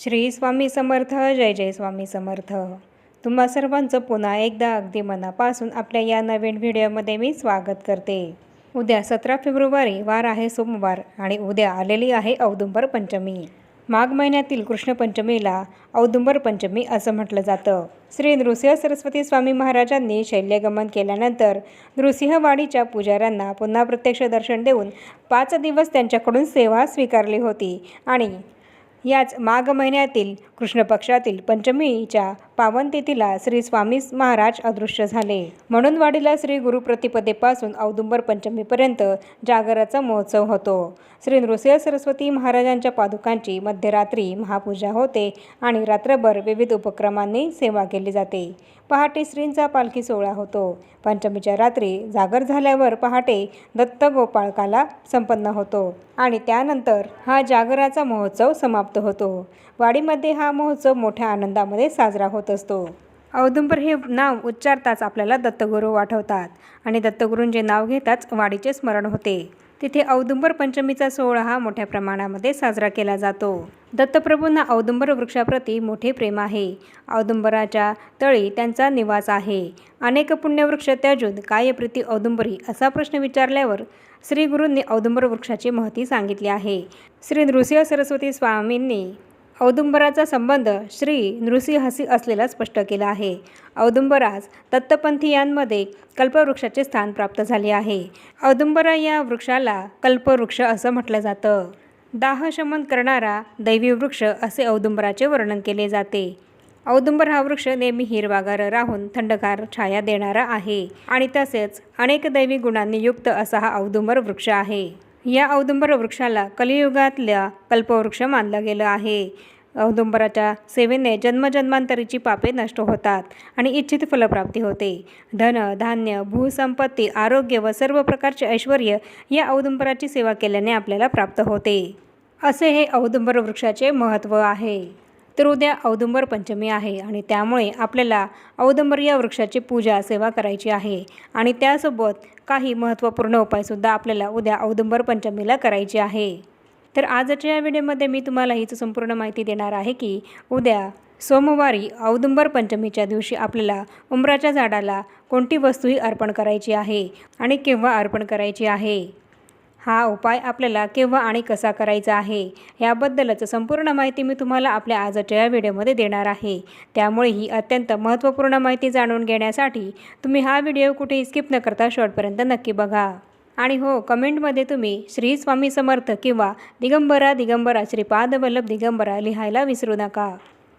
श्री स्वामी समर्थ जय जय स्वामी समर्थ. तुम्हा सर्वांचं पुन्हा एकदा अगदी मनापासून आपल्या या नवीन व्हिडिओमध्ये मी स्वागत करते. उद्या सतरा फेब्रुवारी वार आहे सोमवार आणि उद्या आलेली आहे औदुंबर पंचमी. माघ महिन्यातील कृष्ण पंचमीला औदुंबर पंचमी असं म्हटलं जातं. श्री नृसिंह सरस्वती स्वामी महाराजांनी शैल्यगमन केल्यानंतर नृसिंहवाडीच्या पुजाऱ्यांना पुन्हा प्रत्यक्ष दर्शन देऊन पाच दिवस त्यांच्याकडून सेवा स्वीकारली होती आणि याच माघ महिन्यातील कृष्ण पक्षातील पंचमीच्या पावनतिथीला श्री स्वामी महाराज अदृश्य झाले. म्हणून वाडीला श्री गुरुप्रतिपदेपासून औदुंबर पंचमीपर्यंत जागराचा महोत्सव होतो. श्री नृसिंह सरस्वती महाराजांच्या पादुकांची मध्यरात्री महापूजा होते आणि रात्रभर विविध उपक्रमांनी सेवा केली जाते. पहाटे श्रींचा पालखी सोहळा होतो. पंचमीच्या रात्री जागर झाल्यावर पहाटे दत्त गोपाळकाला संपन्न होतो आणि त्यानंतर हा जागराचा महोत्सव समाप्त होतो. वाडीमध्ये हा महोत्सव मोठ्या आनंदामध्ये साजरा होतो. असतो. औदुंबर हे नाव उच्चारताच आपल्याला दत्तगुरू आठवतात आणि दत्तगुरूंचे नाव घेताच वाडीचे स्मरण होते. तिथे औदुंबर पंचमीचा सोहळा हा मोठ्या प्रमाणामध्ये साजरा केला जातो. दत्तप्रभूंना औदुंबर वृक्षाप्रती मोठे प्रेम आहे. औदुंबराच्या तळी त्यांचा निवास आहे. अनेक पुण्यवृक्ष त्याजून काय प्रीती औदुंबरी असा प्रश्न विचारल्यावर श्री गुरूंनी औदुंबर वृक्षाची महती सांगितली आहे. श्री नृसिंह सरस्वती स्वामींनी औदुंबराचा संबंध श्री नृसिंहसी असलेला स्पष्ट केला आहे. औदुंबरास दत्तपंथीयांमध्ये कल्पवृक्षाचे स्थान प्राप्त झाले आहे. औदुंबरा या वृक्षाला कल्पवृक्ष असं म्हटलं जातं. दाह शमन करणारा दैवी वृक्ष असे औदुंबराचे वर्णन केले जाते. औदुंबर हा वृक्ष नेहमी हिरवागार राहून थंडगार छाया देणारा आहे आणि तसेच अनेक दैवी गुणांनी युक्त असा हा औदुंबर वृक्ष आहे. या औदुंबर वृक्षाला कलियुगातल्या कल्पवृक्ष मानलं गेलं आहे. औदुंबराच्या सेवेने जन्मजन्मांतरीची पापे नष्ट होतात आणि इच्छित फलप्राप्ती होते. धन धान्य भूसंपत्ती आरोग्य व सर्व प्रकारचे ऐश्वर या औदुंबराची सेवा केल्याने आपल्याला प्राप्त होते. असे हे औदुंबर वृक्षाचे महत्त्व आहे. तर उद्या औदुंबर पंचमी आहे आणि त्यामुळे आपल्याला औदुंबर या वृक्षाची पूजा सेवा करायची आहे. आणि त्यासोबत काही महत्त्वपूर्ण उपायसुद्धा आपल्याला उद्या औदुंबर पंचमीला करायची आहे. तर आजच्या या व्हिडिओमध्ये मी तुम्हाला हीच संपूर्ण माहिती देणार आहे की उद्या सोमवारी औदुंबर पंचमीच्या दिवशी आपल्याला उंबराच्या झाडाला कोणती वस्तूही अर्पण करायची आहे आणि केव्हा अर्पण करायची आहे. हा उपाय आपल्याला केव्हा आणि कसा करायचा आहे याबद्दलच संपूर्ण माहिती मी तुम्हाला आपल्या आजच्या या व्हिडिओमध्ये देणार आहे. त्यामुळे ही अत्यंत महत्त्वपूर्ण माहिती जाणून घेण्यासाठी तुम्ही हा व्हिडिओ कुठेही स्किप न करता शेवटपर्यंत नक्की बघा. आणि हो कमेंटमध्ये तुम्ही श्री स्वामी समर्थ किंवा दिगंबरा दिगंबरा श्रीपाद वल्लभ दिगंबरा लिहायला विसरू नका.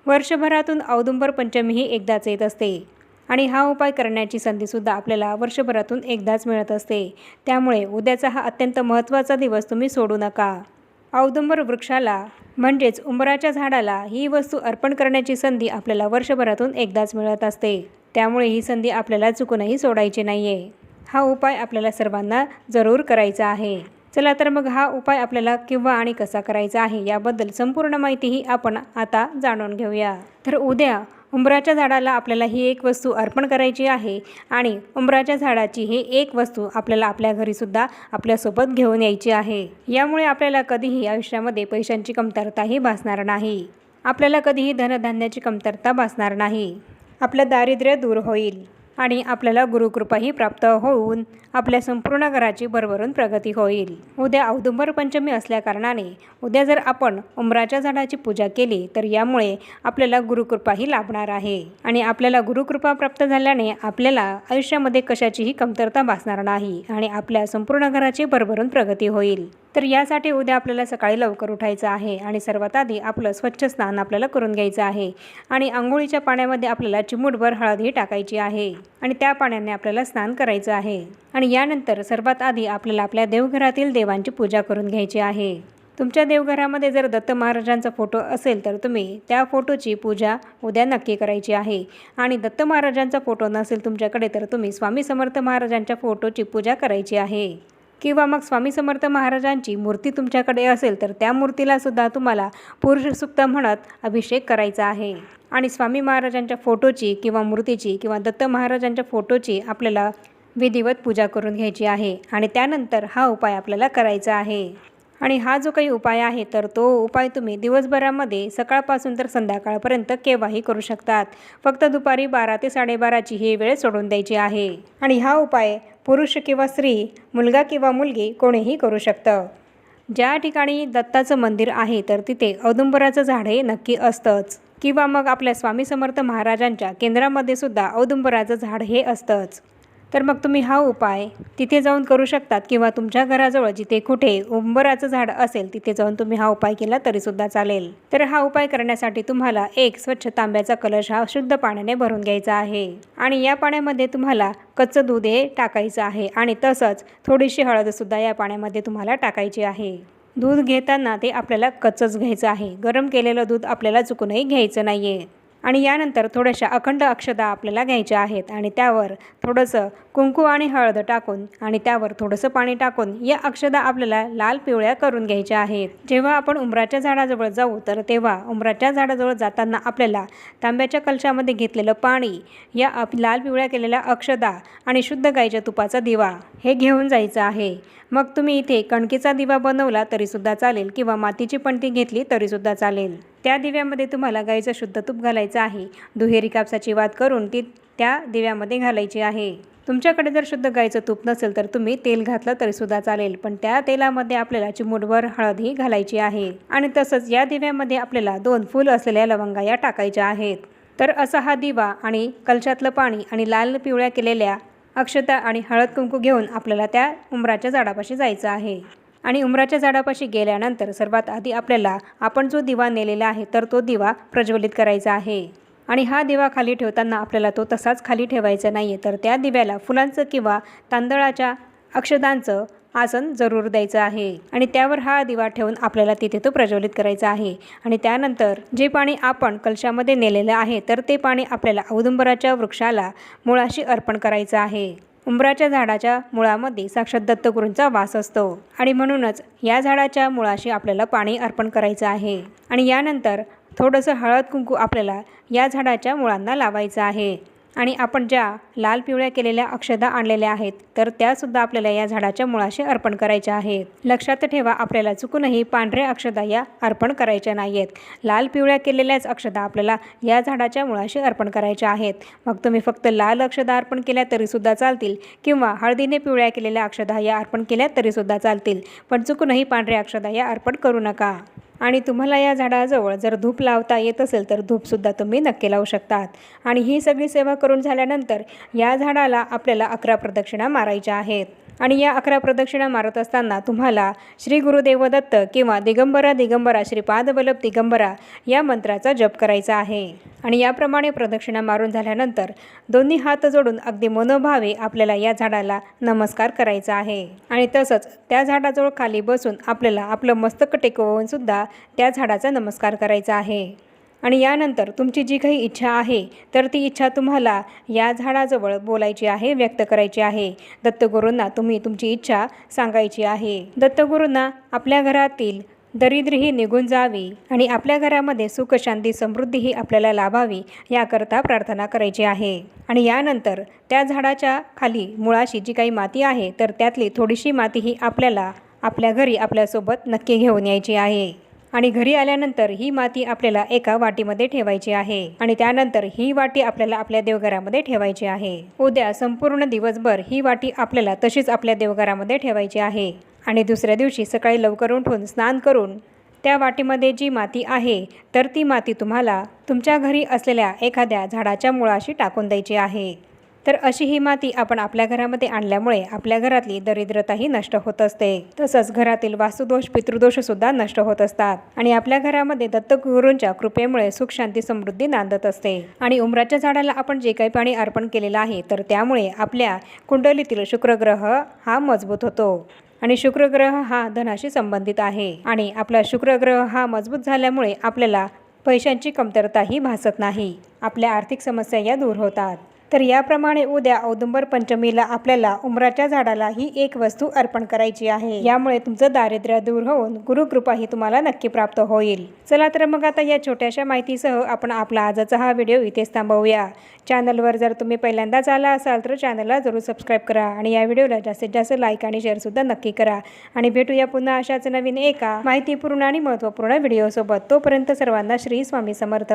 वर्षभरातून औदुंबर पंचमी ही एकदाच येत असते. आणि हा उपाय करण्याची संधीसुद्धा आपल्याला वर्षभरातून एकदाच मिळत असते. त्यामुळे उद्याचा हा अत्यंत महत्त्वाचा दिवस तुम्ही सोडू नका. औदुंबर वृक्षाला म्हणजेच उंबराच्या झाडाला ही वस्तू अर्पण करण्याची संधी आपल्याला वर्षभरातून एकदाच मिळत असते. त्यामुळे ही संधी आपल्याला चुकूनही सोडायची नाही आहे हा उपाय आपल्याला सर्वांना जरूर करायचा आहे. चला तर मग हा उपाय आपल्याला केव्हा आणि कसा करायचा आहे याबद्दल संपूर्ण माहितीही आपण आता जाणून घेऊया. तर उद्या उंबराच्या झाडाला आपल्याला ही एक वस्तू अर्पण करायची आहे आणि उंबराच्या झाडाची ही एक वस्तू आपल्याला आपल्या घरीसुद्धा आपल्यासोबत घेऊन यायची आहे. यामुळे आपल्याला कधीही आयुष्यामध्ये पैशांची कमतरताही भासणार नाही. आपल्याला कधीही धनधान्याची कमतरता भासणार नाही. आपलं दारिद्र्य दूर होईल. आणि आपल्याला गुरुकृपाही प्राप्त होऊन आपल्या संपूर्ण घराची भरभरून प्रगती होईल. उद्या औदुंबर पंचमी असल्याकारणाने उद्या जर आपण उमराच्या झाडाची पूजा केली तर यामुळे आपल्याला गुरुकृपाही लाभणार आहे. आणि आपल्याला गुरुकृपा प्राप्त झाल्याने आपल्याला आयुष्यामध्ये कशाचीही कमतरता भासणार नाही आणि आपल्या संपूर्ण घराची भरभरून प्रगती होईल. तर यासाठी उद्या आपल्याला सकाळी लवकर उठायचं आहे आणि सर्वात आधी आपलं स्वच्छ स्नान आपल्याला करून घ्यायचं आहे. आणि आंघोळीच्या पाण्यामध्ये आपल्याला चिमूटभर हळदही टाकायची आहे आणि त्या पाण्याने आपल्याला स्नान करायचं आहे. आणि यानंतर सर्वात आधी आपल्याला आपल्या देवघरातील देवांची पूजा करून घ्यायची आहे. तुमच्या देवघरामध्ये जर दत्त महाराजांचा फोटो असेल तर तुम्ही त्या फोटोची पूजा उद्या नक्की करायची आहे. आणि दत्त महाराजांचा फोटो नसेल तुमच्याकडे तर तुम्ही स्वामी समर्थ महाराजांच्या फोटोची पूजा करायची आहे. किंवा मग स्वामी समर्थ महाराजांची मूर्ती तुमच्याकडे असेल तर त्या मूर्तीलासुद्धा तुम्हाला पुरुषसुक्त म्हणत अभिषेक करायचा आहे. आणि स्वामी महाराजांच्या फोटोची किंवा मूर्तीची किंवा दत्त महाराजांच्या फोटोची आपल्याला विधिवत पूजा करून घ्यायची आहे. आणि त्यानंतर हा उपाय आपल्याला करायचा आहे. आणि हा जो काही उपाय आहे तर तो उपाय तुम्ही दिवसभरामध्ये सकाळपासून तर संध्याकाळपर्यंत केव्हाही करू शकतात. फक्त दुपारी बारा ते साडेबाराची ही वेळ सोडून द्यायची आहे. आणि हा उपाय पुरुष किंवा स्त्री मुलगा किंवा मुलगी कोणीही करू शकतं. ज्या ठिकाणी दत्ताचं मंदिर आहे तर तिथे औदुंबराचं झाड हे नक्की असतंच. किंवा मग आपल्या स्वामी समर्थ महाराजांच्या केंद्रामध्ये सुद्धा औदुंबराचं झाड हे असतंच. तर मग तुम्ही हा उपाय तिथे जाऊन करू शकतात किंवा तुमच्या घराजवळ जिथे कुठे उंबराचं झाड असेल तिथे जाऊन तुम्ही हा उपाय केला तरीसुद्धा चालेल. तर हा उपाय करण्यासाठी तुम्हाला एक स्वच्छ तांब्याचा कलश हा शुद्ध पाण्याने भरून घ्यायचा आहे. आणि या पाण्यामध्ये तुम्हाला कच्चं दूध हे टाकायचं आहे आणि तसंच थोडीशी हळदसुद्धा या पाण्यामध्ये तुम्हाला टाकायची आहे. दूध घेताना ते आपल्याला कच्चंच घ्यायचं आहे. गरम केलेलं दूध आपल्याला चुकूनही घ्यायचं नाही आहे आणि यानंतर थोड्याशा अखंड अक्षदा आपल्याला घ्यायच्या आहेत आणि त्यावर थोडंसं कुंकू आणि हळद टाकून आणि त्यावर थोडंसं पाणी टाकून या अक्षदा आपल्याला लाल पिवळ्या करून घ्यायच्या आहेत. जेव्हा आपण उंबराच्या झाडाजवळ जाऊ तर तेव्हा उंबराच्या झाडाजवळ जाताना आपल्याला तांब्याच्या कलशामध्ये घेतलेलं पाणी या आप लाल पिवळ्या केलेल्या अक्षदा आणि शुद्ध गाईच्या तुपाचा दिवा हे घेऊन जायचं आहे. मग तुम्ही इथे कणकेचा दिवा बनवला तरीसुद्धा चालेल किंवा मातीची पणती घेतली तरीसुद्धा चालेल. त्या दिव्यामध्ये तुम्हाला गाईचं शुद्ध तूप घालायचं आहे. दुहेरी कापसाची वात करून ती त्या दिव्यामध्ये घालायची आहे. तुमच्याकडे जर शुद्ध गाईचं तूप नसेल तर तुम्ही तेल घातलं तरीसुद्धा चालेल पण त्या तेलामध्ये आपल्याला चिमूटभर हळदही घालायची आहे. आणि तसंच या दिव्यामध्ये आपल्याला दोन फूल असलेल्या लवंगा या टाकायच्या आहेत. तर असा हा दिवा आणि कलशातलं पाणी आणि लाल पिवळ्या केलेल्या अक्षता आणि हळद कुंकू घेऊन आपल्याला त्या उमराच्या झाडापाशी जायचं आहे. आणि उमराच्या झाडापाशी गेल्यानंतर सर्वात आधी आपल्याला आपण जो दिवा नेलेला आहे तर तो दिवा प्रज्वलित करायचा आहे. आणि हा दिवा खाली ठेवताना आपल्याला तो तसाच खाली ठेवायचा नाही आहे तर त्या दिव्याला फुलांचं किंवा तांदळाच्या अक्षदांचं आसन जरूर द्यायचं आहे. आणि त्यावर हा दिवा ठेवून आपल्याला तिथे तो प्रज्वलित करायचा आहे. आणि त्यानंतर जे पाणी आपण कलशामध्ये नेलेलं आहे तर ते पाणी आपल्याला औदुंबराच्या वृक्षाला मुळाशी अर्पण करायचं आहे. उंबराच्या झाडाच्या मुळामध्ये साक्षात दत्तगुरूंचा वास असतो. आणि म्हणूनच या झाडाच्या मुळाशी आपल्याला पाणी अर्पण करायचं आहे. आणि यानंतर थोडंसं हळद कुंकू आपल्याला या झाडाच्या मुळांना लावायचं आहे. आणि आपण ज्या लाल पिवळ्या केलेल्या अक्षदा आणलेल्या आहेत तर त्यासुद्धा आपल्याला या झाडाच्या मुळाशी अर्पण करायच्या आहेत. लक्षात ठेवा आपल्याला चुकूनही पांढऱ्या अक्षदा या अर्पण करायच्या नाही आहेत लाल पिवळ्या केलेल्याच अक्षदा आपल्याला या झाडाच्या मुळाशी अर्पण करायच्या आहेत. मग तुम्ही फक्त लाल अक्षदा अर्पण केल्या तरीसुद्धा चालतील किंवा हळदीने पिवळ्या केलेल्या अक्षदा या अर्पण केल्या तरीसुद्धा चालतील पण चुकूनही पांढऱ्या अक्षदा या अर्पण करू नका. आणि तुम्हाला या झाडाजवळ जर धूप लावता येत असेल तर धूपसुद्धा तुम्ही नक्की लावू शकतात. आणि ही सगळी सेवा करून झाल्यानंतर या झाडाला आपल्याला अकरा प्रदक्षिणा मारायच्या आहेत. आणि या अकरा प्रदक्षिणा मारत असताना तुम्हाला श्री गुरुदेव दत्त किंवा दिगंबरा दिगंबरा श्रीपादवल्लभ दिगंबरा या मंत्राचा जप करायचा आहे. आणि याप्रमाणे प्रदक्षिणा मारून झाल्यानंतर दोन्ही हात जोडून अगदी मनोभावे आपल्याला या झाडाला नमस्कार करायचा आहे. आणि तसंच त्या झाडाजवळ खाली बसून आपल्याला आपलं मस्तक टेकवून सुद्धा त्या झाडाचा नमस्कार करायचा आहे. आणि यानंतर तुमची जी काही इच्छा आहे तर ती इच्छा तुम्हाला या झाडाजवळ बोलायची आहे व्यक्त करायची आहे. दत्तगुरूंना तुम्ही तुमची इच्छा सांगायची आहे. दत्तगुरूंना आपल्या घरातील दरिद्री निघून जावी आणि आपल्या घरामध्ये सुख शांती आपल्याला लाभावी याकरता प्रार्थना करायची आहे. आणि यानंतर त्या झाडाच्या खाली मुळाशी जी काही माती आहे तर त्यातली थोडीशी माती ही आपल्याला आपल्या घरी आपल्यासोबत नक्की घेऊन यायची आहे. आणि घरी आल्यानंतर ही माती आपल्याला एका वाटीमध्ये ठेवायची आहे. आणि त्यानंतर ही वाटी आपल्याला आपल्या देवघरामध्ये ठेवायची आहे. उद्या संपूर्ण दिवसभर ही वाटी आपल्याला तशीच आपल्या देवघरामध्ये ठेवायची आहे. आणि दुसऱ्या दिवशी सकाळी लवकर उठून स्नान करून त्या वाटीमध्ये जी माती आहे तर ती माती तुम्हाला तुमच्या घरी असलेल्या एखाद्या झाडाच्या मुळाशी टाकून द्यायची आहे. तर अशी ही माती आपण आपल्या घरामध्ये आणल्यामुळे आपल्या घरातली दरिद्रताही नष्ट होत असते. तसंच घरातील वास्तुदोष पितृदोषसुद्धा नष्ट होत असतात. आणि आपल्या घरामध्ये दत्तगुरूंच्या कृपेमुळे सुख शांती समृद्धी नांदत असते. आणि उमराच्या झाडाला आपण जे काही पाणी अर्पण केलेलं आहे तर त्यामुळे आपल्या कुंडलीतील शुक्रग्रह हा मजबूत होतो. आणि शुक्रग्रह हा धनाशी संबंधित आहे. आणि आपला शुक्रग्रह हा मजबूत झाल्यामुळे आपल्याला पैशांची कमतरताही भासत नाही. आपल्या आर्थिक समस्या या दूर होतात. तर याप्रमाणे उद्या औदुंबर पंचमीला आपल्याला उमराच्या झाडाला ही एक वस्तू अर्पण करायची आहे. यामुळे तुमचं दारिद्र्य दूर होऊन गुरुकृपा ही तुम्हाला नक्की प्राप्त होईल. चला तर मग आता या छोट्याशा माहितीसह आपण आपला आजचा हा व्हिडिओ इथेच थांबवूया. चॅनलवर जर तुम्ही पहिल्यांदाच आला असाल तर चॅनलला जरूर सबस्क्राईब करा आणि या व्हिडिओला जास्तीत जास्त लाईक आणि शेअरसुद्धा नक्की करा. आणि भेटूया पुन्हा अशाच नवीन एका माहितीपूर्ण आणि महत्त्वपूर्ण व्हिडिओसोबत. तोपर्यंत सर्वांना श्री स्वामी समर्थ.